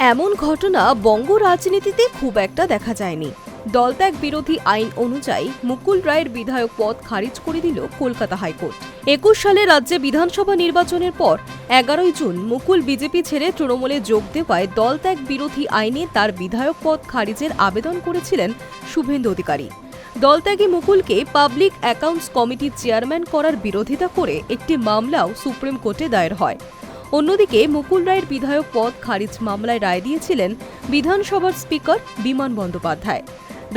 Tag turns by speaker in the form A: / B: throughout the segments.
A: এমন ঘটনা বঙ্গ রাজনীতিতে খুব একটা দেখা যায়নি। দলত্যাগ বিরোধী আইন অনুযায়ী মুকুল রায়ের বিধায়ক পদ খারিজ করে দিল কলকাতা হাইকোর্ট। একুশ সালে রাজ্যে বিধানসভা নির্বাচনের পর এগারোই জুন মুকুল বিজেপি ছেড়ে তৃণমূলে যোগ দেওয়ায় দলত্যাগ বিরোধী আইনে তার বিধায়ক পদ খারিজের আবেদন করেছিলেন শুভেন্দু অধিকারী। দলত্যাগী মুকুলকে পাবলিক অ্যাকাউন্টস কমিটির চেয়ারম্যান করার বিরোধিতা করে একটি মামলাও সুপ্রিম কোর্টে দায়ের হয়। অন্যদিকে মুকুল রায়ের বিধায়ক পদ খারিজ মামলায় রায় দিয়েছিলেন বিধানসভার স্পিকার বিমান বন্দ্যোপাধ্যায়।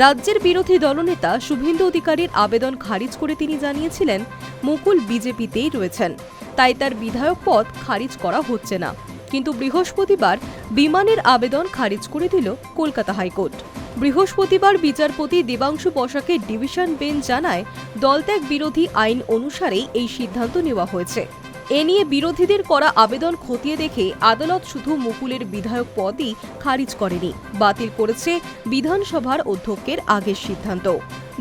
A: রাজ্যের বিরোধী দলনেতা শুভেন্দু অধিকারীর আবেদন খারিজ করে তিনি জানিয়েছিলেন, মুকুল বিজেপিতেই রয়েছেন, তাই তার বিধায়ক পদ খারিজ করা হচ্ছে না। কিন্তু বৃহস্পতিবার বিমানের আবেদন খারিজ করে দিল কলকাতা হাইকোর্ট। বৃহস্পতিবার বিচারপতি দেবাংশু পোশাকের ডিভিশন বেঞ্চ জানায়, দলত্যাগ বিরোধী আইন অনুসারেই এই সিদ্ধান্ত নেওয়া হয়েছে। এ নিয়ে বিরোধীদের করা আবেদন খতিয়ে দেখে আদালত শুধু মুকুলের বিধায়ক পদই খারিজ করেনি। বাতিল করেছে বিধানসভার অধ্যক্ষের আগের সিদ্ধান্ত।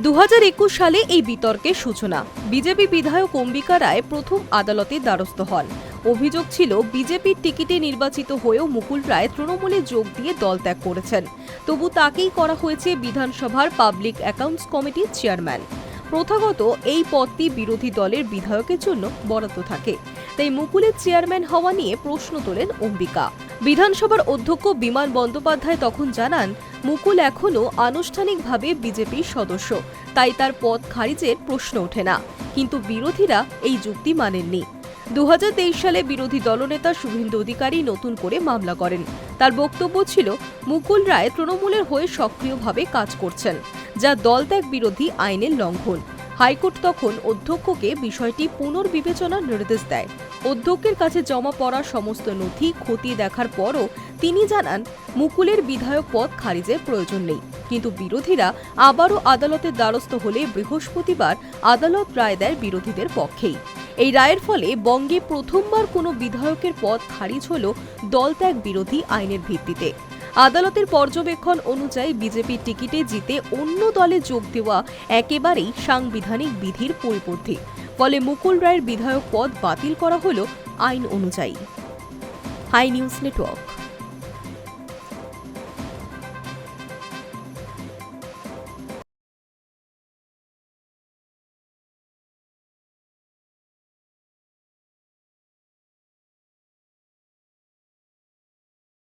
A: দু হাজার একুশ সালে এই বিতর্কের সূচনা। বিজেপি বিধায়ক অম্বিকা রায় প্রথম আদালতে দ্বারস্থ হন। অভিযোগ ছিল, বিজেপির টিকিটে নির্বাচিত হয়েও মুকুল রায় তৃণমূলে যোগ দিয়ে দল ত্যাগ করেছেন। তবু তাকেই করা হয়েছে বিধানসভার পাবলিক অ্যাকাউন্টস কমিটির চেয়ারম্যান। প্রথাগত এই পদটি বিরোধী দলের বিধায়কের জন্য বরাদ্দ থাকে। তাই মুকুলের চেয়ারম্যান হওয়া নিয়ে প্রশ্ন তোলেন অম্বিকা। বিধানসভার অধ্যক্ষ বিমান বন্দ্যোপাধ্যায় তখন জানান, মুকুল এখনও আনুষ্ঠানিকভাবে বিজেপির সদস্য, তাই তার পদ খারিজের প্রশ্ন ওঠে না। কিন্তু বিরোধীরা এই যুক্তি মানেননি। দু হাজার তেইশ সালে বিরোধী দলনেতা শুভেন্দু অধিকারী নতুন করে মামলা করেন। তার বক্তব্য ছিল, মুকুল রায় তৃণমূলের হয়ে সক্রিয়ভাবে কাজ করছেন, যা দলত্যাগ বিরোধী আইনের লঙ্ঘন। হাইকোর্ট তখন অধ্যক্ষকে বিষয়টি পুনর্বিবেচনার নির্দেশ দেয়। অধ্যক্ষের কাছে জমা পড়া সমস্ত নথি খতিয়ে দেখার পরও তিনি জানান, মুকুলের বিধায়ক পদ খারিজের প্রয়োজন নেই। কিন্তু বিরোধীরা আবারও আদালতের দ্বারস্থ হলে বৃহস্পতিবার আদালত রায় দেয় বিরোধীদের পক্ষেই। এই রায়ের ফলে বঙ্গে প্রথমবার কোনো বিধায়কের পদ খারিজ হল দলত্যাগ বিরোধী আইনের ভিত্তিতে। আদালতের পর্যবেক্ষণ অনুযায়ী বিজেপির টিকিটে জিতে অন্য দলে যোগ দেওয়া একেবারেই সাংবিধানিক বিধির পরিপন্থী। ফলে মুকুল রায়ের বিধায়ক পদ বাতিল করা হল আইন অনুযায়ী। High news network.